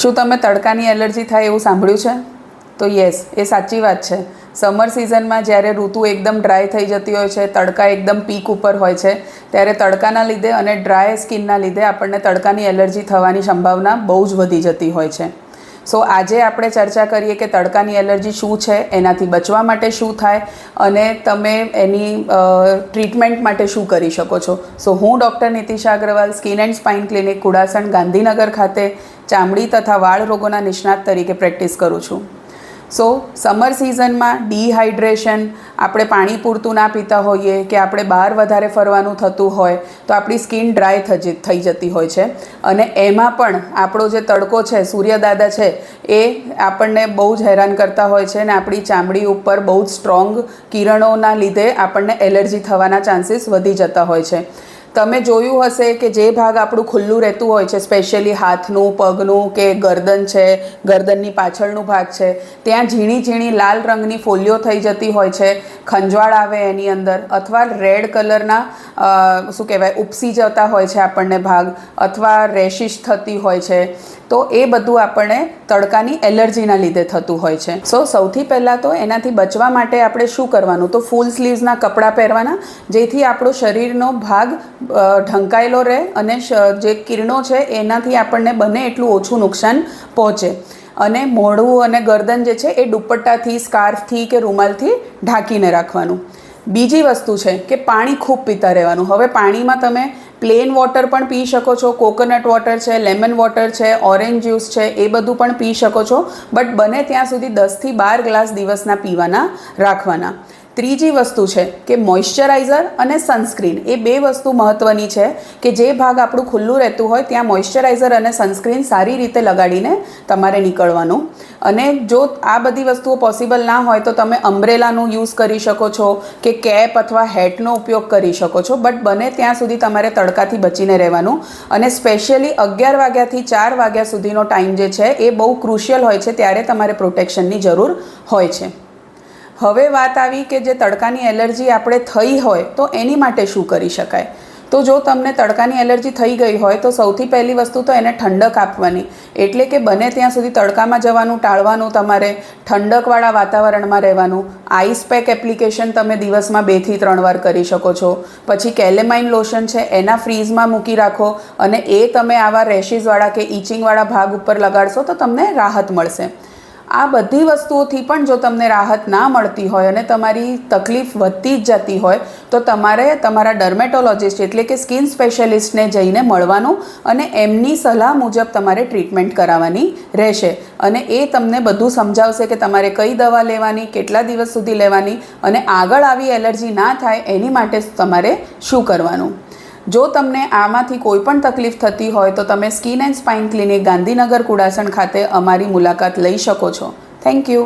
શું તમે તડકાની એલર્જી થાય એવું સાંભળ્યું છે? તો યસ, એ સાચી વાત છે. સમર સિઝનમાં જ્યારે ઋતુ એકદમ ડ્રાય થઈ જતી હોય છે, તડકા એકદમ પીક ઉપર હોય છે, ત્યારે તડકાના લીધે અને ડ્રાય સ્કિનના લીધે આપણને તડકાની એલર્જી થવાની સંભાવના બહુ જ વધી જતી હોય છે. સો આજે આપણે ચર્ચા કરીએ કે તડકાની એલર્જી શું છે, એનાથી બચવા માટે શું થાય, અને તમે એની ટ્રીટમેન્ટ માટે શું કરી શકો છો. સો હું doctor Nitisha Agrawal, skin and spine clinic, Kudasan, Gandhinagar ખાતે ચામડી તથા વાળ રોગોના નિષ્ણાત તરીકે પ્રેક્ટિસ કરું છું. સો સમર સિઝનમાં ડિહાઇડ્રેશન આપણે પાણી પૂરતું ના પીતા હોઈએ કે આપણે બહાર વધારે ફરવાનું થતું હોય, તો આપણી સ્કિન ડ્રાય થજી, થઈ જતી હોય છે. અને એમાં પણ આપણો જે તડકો છે સૂર્યદાદા છે, એ આપણને બહુ જ હેરાન કરતા હોય છે અને આપણી ચામડી ઉપર બહુ જ સ્ટ્રોંગ કિરણોના લીધે આપણને એલર્જી થવાના ચાન્સીસ વધી જતા હોય છે. તમે જોયું હશે કે જે ભાગ આપણું ખુલ્લું રહેતું હોય છે સ્પેશિયલી હાથનું, પગનું કે ગરદન છે, ગરદનની પાછળનું ભાગ છે, ત્યાં ઝીણી ઝીણી લાલ રંગની ફોલ્લીઓ થઈ જતી હોય છે, ખંજવાળ આવે એની અંદર, અથવા રેડ કલરના શું કહેવાય, ઉપસી જતા હોય છે આપણને ભાગ અથવા રેશિશ થતી હોય છે, તો એ બધું આપણને તડકાની એલર્જીના લીધે થતું હોય છે. સો સૌથી પહેલાં તો એનાથી બચવા માટે આપણે શું કરવાનું? તો ફૂલ સ્લીવ્સના કપડાં પહેરવાના, જેથી આપણો શરીરનો ભાગ ઢંકાયેલો રહે અને જે કિરણો છે એનાથી આપણને બને એટલું ઓછું નુકસાન પહોંચે. અને મોઢું અને ગરદન જે છે એ દુપટ્ટાથી, સ્કાર્ફથી કે રૂમાલથી ઢાંકીને રાખવાનું. બીજી વસ્તુ છે કે પાણી ખૂબ પીતા રહેવાનું. હવે પાણીમાં તમે પ્લેન વોટર પણ પી શકો છો કોકોનટ વોટર છે લેમન વોટર છે ઓરેન્જ જ્યુસ છે, એ બધું પણ પી શકો છો. બટ બને ત્યાં સુધી દસથી બાર ગ્લાસ દિવસના પીવાના રાખવાના. ત્રીજી વસ્તુ છે કે મોઇશ્ચરાઇઝર અને સનસ્ક્રીન એ બે વસ્તુ મહત્ત્વની છે કે જે ભાગ આપણું ખુલ્લું રહેતું હોય, ત્યાં મોઇશ્ચરાઇઝર અને સનસ્ક્રીન સારી રીતે લગાડીને તમારે નીકળવાનું. અને જો આ બધી વસ્તુઓ પોસિબલ ના હોય, તો તમે અમ્બ્રેલાનું યુઝ કરી શકો છો કે કેપ અથવા હેટનો ઉપયોગ કરી શકો છો. બટ બને ત્યાં સુધી તમારે તડકાથી બચીને રહેવાનું. અને સ્પેશિયલી અગિયાર વાગ્યાથી ચાર વાગ્યા સુધીનો ટાઈમ જે છે, એ બહુ ક્રુશિયલ હોય છે, ત્યારે તમારે પ્રોટેક્શનની જરૂર હોય છે. હવે વાત આવી કે જે તડકાની એલર્જી આપણે થઈ હોય, તો એની માટે શું કરી શકાય? તો જો તમને તડકાની એલર્જી થઈ ગઈ હોય, તો સૌથી પહેલી વસ્તુ તો એને ઠંડક આપવાની. એટલે કે બને ત્યાં સુધી તડકામાં જવાનું, ટાળવાનું તમારે, ઠંડકવાળા વાતાવરણમાં રહેવાનું. આઈસ પેક એપ્લિકેશન તમે દિવસમાં બેથી ત્રણ વાર કરી શકો છો. પછી કેલેમાઇન લોશન છે, એના ફ્રીઝમાં મૂકી રાખો અને એ તમે આવા રેશિસવાળા કે ઇચિંગવાળા ભાગ ઉપર લગાડશો તો તમને રાહત મળશે. આ બધી વસ્તુઓથી પણ જો તમને રાહત ના મળતી હોય અને તમારી તકલીફ વધતી જ જતી હોય, તો તમારે તમારા ડર્મેટોલોજિસ્ટ એટલે કે સ્કિન સ્પેશિયલિસ્ટને જઈને મળવાનું અને એમની સલાહ મુજબ તમારે ટ્રીટમેન્ટ કરાવવાની રહેશે. અને એ તમને બધું સમજાવશે કે તમારે કઈ દવા લેવાની, કેટલા દિવસ સુધી લેવાની અને આગળ આવી એલર્જી ના થાય એની માટે તમારે શું કરવાનું. જો તમને આમાંથી કોઈ પણ તકલીફ થતી હોય તો તમે skin and spine clinic Gandhinagar Kudasan ખાતે અમારી મુલાકાત લઈ શકો છો. Thank you.